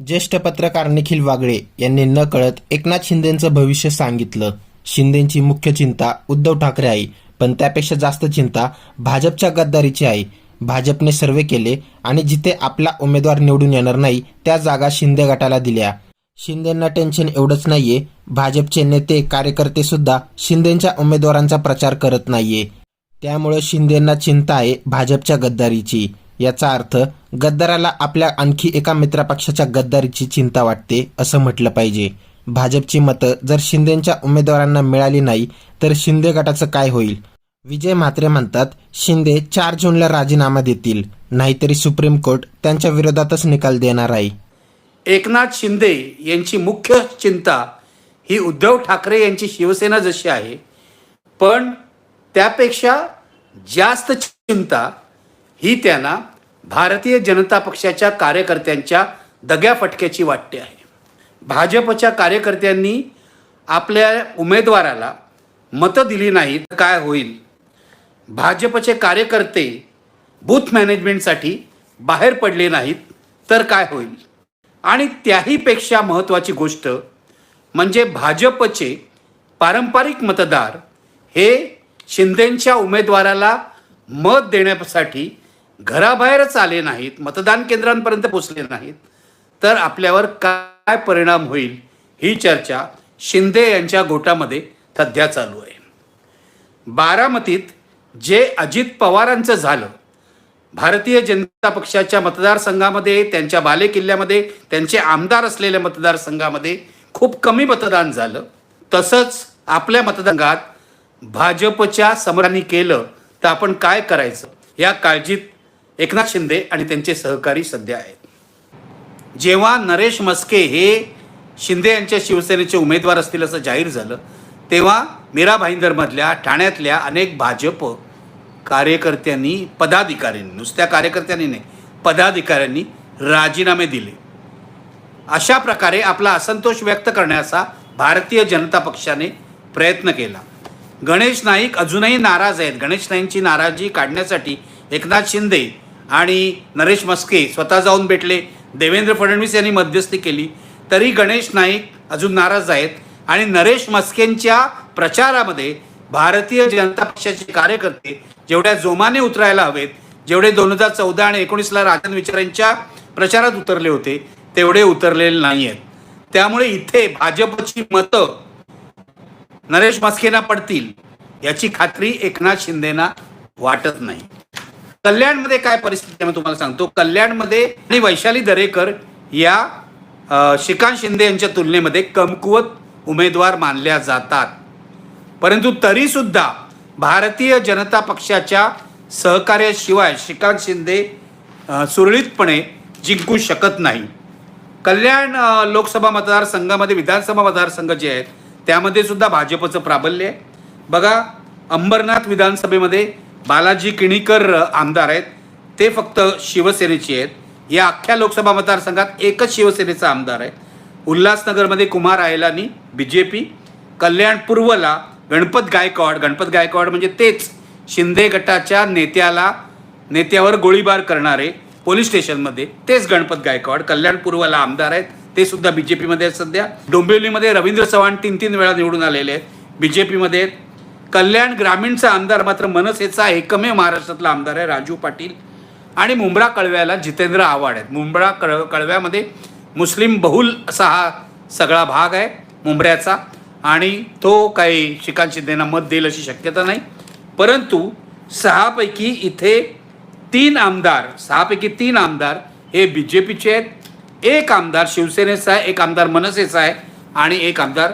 ज्येष्ठ पत्रकार निखिल वागळे यांनी न कळत एकनाथ शिंदेचं भविष्य सांगितलं. शिंदेची मुख्य चिंता उद्धव ठाकरे आहे पण त्यापेक्षा जास्त चिंता भाजपच्या गद्दारीची आहे भाजपने सर्वे केले आणि जिथे आपला उमेदवार निवडून येणार नाही त्या जागा शिंदे गटाला दिल्या. शिंदेंना टेन्शन एवढंच नाहीये. भाजपचे नेते कार्यकर्ते सुद्धा शिंदेच्या उमेदवारांचा प्रचार करत नाहीये. त्यामुळे शिंदेंना चिंता आहे भाजपच्या गद्दारीची. याचा अर्थ गद्दाराला आपल्या आणखी एका मित्रपक्षाच्या गद्दारीची चिंता वाटते असं म्हटलं पाहिजे. भाजपची मतं जर शिंदेच्या उमेदवारांना मिळाली नाही तर शिंदे गटाचं काय होईल? विजय म्हात्रे म्हणतात शिंदे चार जूनला राजीनामा देतील नाहीतरी सुप्रीम कोर्ट त्यांच्या विरोधातच निकाल देणार आहे. एकनाथ शिंदे यांची मुख्य चिंता ही उद्धव ठाकरे यांची शिवसेना जशी आहे पण त्यापेक्षा जास्त चिंता ही त्यांना भारतीय जनता पक्षाच्या कार्यकर्त्यांच्या दग्या फटक्याची वाटते आहे. भाजपच्या कार्यकर्त्यांनी आपल्या उमेदवाराला मतं दिली नाहीत तर काय होईल? भाजपचे कार्यकर्ते बूथ मॅनेजमेंटसाठी बाहेर पडले नाहीत तर काय होईल? आणि त्याहीपेक्षा महत्त्वाची गोष्ट म्हणजे भाजपचे पारंपरिक मतदार हे शिंदेंच्या उमेदवाराला मत देण्यासाठी घराबाहेरच आले नाहीत मतदान केंद्रांपर्यंत पोचले नाहीत तर आपल्यावर काय परिणाम होईल ही चर्चा शिंदे यांच्या गोटामध्ये सध्या चालू आहे. बारामतीत जे अजित पवारांचं झालं भारतीय जनता पक्षाच्या मतदारसंघामध्ये त्यांच्या बालेकिल्ल्यामध्ये त्यांचे आमदार असलेल्या मतदारसंघामध्ये खूप कमी मतदान झालं. तसंच आपल्या मतदारसंघात भाजपच्या समरांनी केलं तर आपण काय करायचं? या काळजीत एकनाथ शिंदे आणि त्यांचे सहकारी सध्या आहेत. जेव्हा नरेश मस्के हे शिंदे यांच्या शिवसेनेचे उमेदवार असतील असं जाहीर झालं तेव्हा मीरा भाईंदरमधल्या ठाण्यातल्या अनेक भाजप कार्यकर्त्यांनी पदाधिकाऱ्यांनी नुसत्या कार्यकर्त्यांनी नाही पदाधिकाऱ्यांनी राजीनामे दिले. अशा प्रकारे आपला असंतोष व्यक्त करण्याचा भारतीय जनता पक्षाने प्रयत्न केला. गणेश नाईक अजूनही नाराज आहेत. गणेश नाईकची नाराजी काढण्यासाठी एकनाथ शिंदे आणि नरेश मस्के स्वतः जाऊन भेटले. देवेंद्र फडणवीस यांनी मध्यस्थी केली. तरी गणेश नाईक अजून नाराज आहेत. आणि नरेश मस्केंच्या प्रचारामध्ये भारतीय जनता पक्षाचे कार्यकर्ते जेवढ्या जोमाने उतरायला हवेत जेवढे दोन हजार चौदा आणि एकोणीसला राजन विचारांच्या प्रचारात उतरले होते तेवढे उतरलेले नाही आहेत. त्यामुळे इथे भाजपची मतं नरेश मस्केना पडतील याची खात्री एकनाथ शिंदेना वाटत नाही. कल्याणमध्ये काय परिस्थिती आहे मी तुम्हाला सांगतो. कल्याणमध्ये आणि वैशाली दरेकर या श्रीकांत शिंदे यांच्या तुलनेमध्ये कमकुवत उमेदवार मानल्या जातात. परंतु तरीसुद्धा भारतीय जनता पक्षाच्या सहकार्याशिवाय श्रीकांत शिंदे सुरळीतपणे जिंकू शकत नाही. कल्याण लोकसभा मतदारसंघामध्ये विधानसभा मतदारसंघ जे आहेत त्यामध्ये सुद्धा भाजपचं प्राबल्य आहे. बघा अंबरनाथ विधानसभेमध्ये बालाजी किणीकर आमदार आहेत. ते फक्त शिवसेनेचे आहेत. या अख्ख्या लोकसभा मतदारसंघात एकच शिवसेनेचा आमदार आहे. उल्हासनगरमध्ये Kumar Ailani B J P. Kalyan पूर्वला Ganpat Gaikwad. Ganpat Gaikwad म्हणजे तेच शिंदे गटाच्या नेत्याला नेत्यावर गोळीबार करणारे पोलीस स्टेशनमध्ये तेच गणपत गायकवाड. कल्याण पूर्वला आमदार आहेत. ते सुद्धा बी जे पीमध्ये आहेत सध्या. डोंबिवलीमध्ये रवींद्र चव्हाण तीन तीन वेळा निवडून आलेले आहेत. बी जे पीमध्ये आहेत कल्याण ग्रामीणचा आमदार मात्र मनसेचा एकमेव महाराष्ट्रातला आमदार आहे राजू पाटील आणि मुंब्रा कळव्याला जितेंद्र आव्हाड आहेत. मुंब्रा कळ कळव्यामध्ये मुस्लिम बहुल असा हा सगळा भाग आहे मुंबऱ्याचा आणि तो काही श्रीकांत शिंदेना मत देईल अशी शक्यता नाही. परंतु सहापैकी इथे तीन आमदार सहापैकी तीन आमदार हे बी जे पीचे आहेत. एक आमदार शिवसेनेचा आहे एक आमदार मनसेचा आहे आणि एक आमदार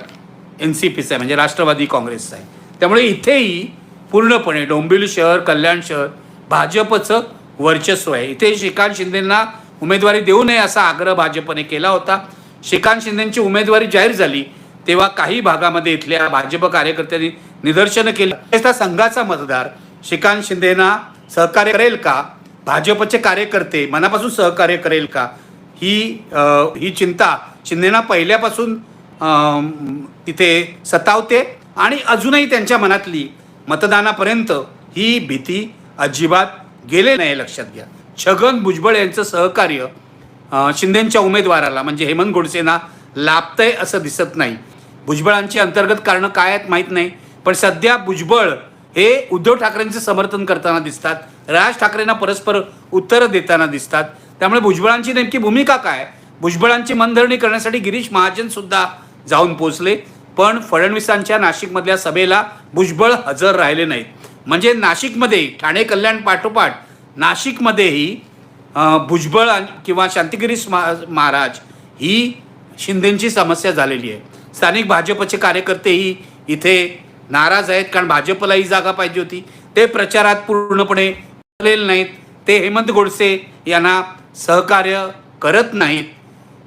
एन सी पीचा आहे म्हणजे राष्ट्रवादी काँग्रेसचा आहे. त्यामुळे इथेही पूर्णपणे डोंबिवली शहर कल्याण शहर भाजपचं वर्चस्व आहे. इथे श्रीकांत शिंदेंना उमेदवारी देऊ नये असा आग्रह भाजपने केला होता. श्रीकांत शिंदेंची उमेदवारी जाहीर झाली तेव्हा काही भागामध्ये इथल्या भाजप कार्यकर्त्यांनी निदर्शनं केली. त्या संघाचा मतदार श्रीकांत शिंदेना सहकार्य करेल का? भाजपचे कार्यकर्ते मनापासून सहकार्य करेल का? ही ही चिंता शिंदेना पहिल्यापासून तिथे सतावते. आणि अजूनही त्यांच्या मनातली मतदानापर्यंत ही भीती अजिबात गेले नाही लक्षात घ्या. छगन भुजबळ यांचं सहकार्य शिंदेच्या उमेदवाराला म्हणजे हेमंत गोडसेंना लाभतंय असं दिसत नाही. भुजबळांची अंतर्गत कारणं काय आहेत माहीत नाही पण सध्या भुजबळ हे उद्धव ठाकरेंचं समर्थन करताना दिसतात राज ठाकरेंना परस्पर उत्तरं देताना दिसतात. त्यामुळे भुजबळांची नेमकी भूमिका काय? भुजबळांची मनधरणी करण्यासाठी गिरीश महाजन सुद्धा जाऊन पोचले पण फडणवीसांच्या नाशिकमधल्या सभेला भुजबळ हजर राहिले नाहीत. म्हणजे नाशिकमध्ये ठाणे कल्याण पाठोपाठ नाशिकमध्येही भुजबळ आणि- किंवा शांतिगिरी महाराज ही शिंदेची समस्या झालेली आहे. स्थानिक भाजपचे कार्यकर्तेही इथे नाराज आहेत कारण भाजपला ही जागा पाहिजे होती. ते प्रचारात पूर्णपणे आलेले नाहीत. ते हेमंत गोडसे यांना सहकार्य करत नाहीत.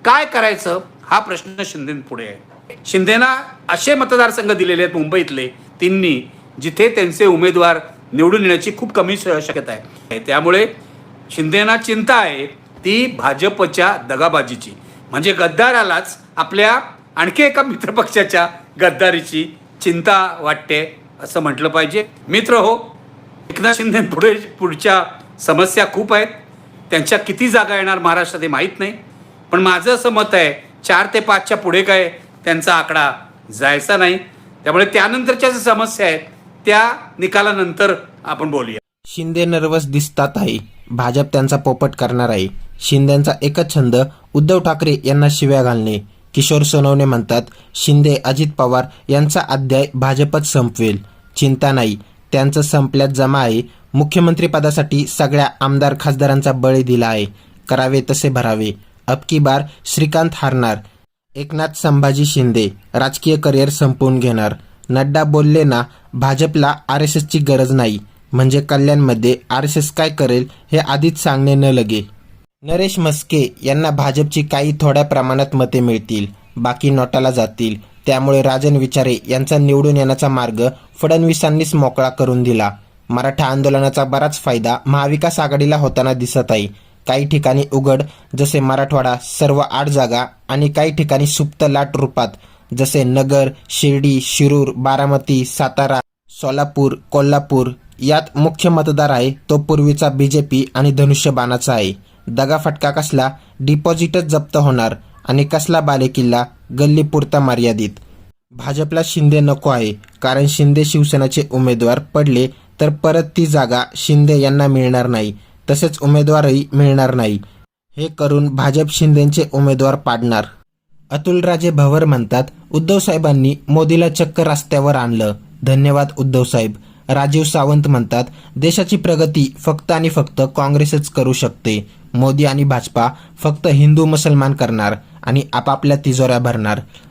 काय करायचं? हा प्रश्न शिंदेपुढे आहे. शिंदेना असे मतदारसंघ दिलेले आहेत मुंबईतले तिन्ही जिथे त्यांचे उमेदवार निवडून येण्याची खूप कमी श- शक्यता आहे. त्यामुळे शिंदेना चिंता आहे ती भाजपच्या दगाबाजीची. म्हणजे गद्दारालाच आपल्या आणखी एका मित्रपक्षाच्या गद्दारीची चिंता वाटते असं म्हटलं पाहिजे. मित्र हो एकनाथ शिंदे पुढे पुढच्या समस्या खूप आहेत. त्यांच्या किती जागा येणार महाराष्ट्रात हे माहीत नाही. पण माझं असं मत आहे चार ते पाचच्या पुढे काय त्यांचा आकडा जायचा नाही. त्यामुळे त्यानंतरच्या ज्या समस्या आहेत त्या निकालानंतर आपण बोलूया. शिंदे नर्वस दिसतात आहे. भाजप त्यांचा पोपट करणार आहे. शिंदेचा एकच छंद उद्धव ठाकरे यांना शिव्या घालणे. किशोर सोनवणे म्हणतात शिंदे अजित पवार यांचा अध्याय भाजपच संपवेल. चिंता नाही. त्यांचं संपल्यात जमा आहे. मुख्यमंत्री पदासाठी सगळ्या आमदार खासदारांचा बळी दिला आहे. करावे तसे भरावे. अबकी बार श्रीकांत हारणार. एकनाथ संभाजी शिंदे राजकीय करिअर संपवून घेणार. नड्डा बोलले ना भाजपला आर एस एसची गरज नाही. म्हणजे कल्याणमध्ये आर एस एस काय करेल हे आधीच सांगणे न लगे. नरेश मस्के यांना भाजपची काही थोड्या प्रमाणात मते मिळतील. बाकी नोटाला जातील. त्यामुळे राजन विचारे यांचा निवडून येण्याचा मार्ग फडणवीसांनीच मोकळा करून दिला. मराठा आंदोलनाचा बराच फायदा महाविकास आघाडीला होताना दिसत आहे. काही ठिकाणी उघड जसे मराठवाडा सर्व आठ जागा आणि काही ठिकाणी सुप्त लाट रूपात जसे नगर शिर्डी शिरूर बारामती सातारा सोलापूर कोल्हापूर. यात मुख्य मतदार आहे तो पूर्वीचा बीजेपी आणि धनुष्यबाणाचा आहे. दगाफटका कसला डिपॉझिटच जप्त होणार आणि कसला बालेकिल्ला गल्लीपुरता मर्यादित. भाजपला शिंदे नको आहे कारण शिंदे शिवसेनेचे उमेदवार पडले तर परत ती जागा शिंदे यांना मिळणार नाही. तसेच उमेदवारही मिळणार नाही. हे करून भाजप शिंदेचे उमेदवार पाडणार. अतुलराजे भवर म्हणतात उद्धव साहेबांनी मोदीला चक्क रस्त्यावर आणलं. धन्यवाद उद्धव साहेब. राजीव सावंत म्हणतात देशाची प्रगती फक्त आणि फक्त काँग्रेसच करू शकते. मोदी आणि भाजपा फक्त हिंदू मुसलमान करणार आणि आपापल्या तिजोऱ्या भरणार.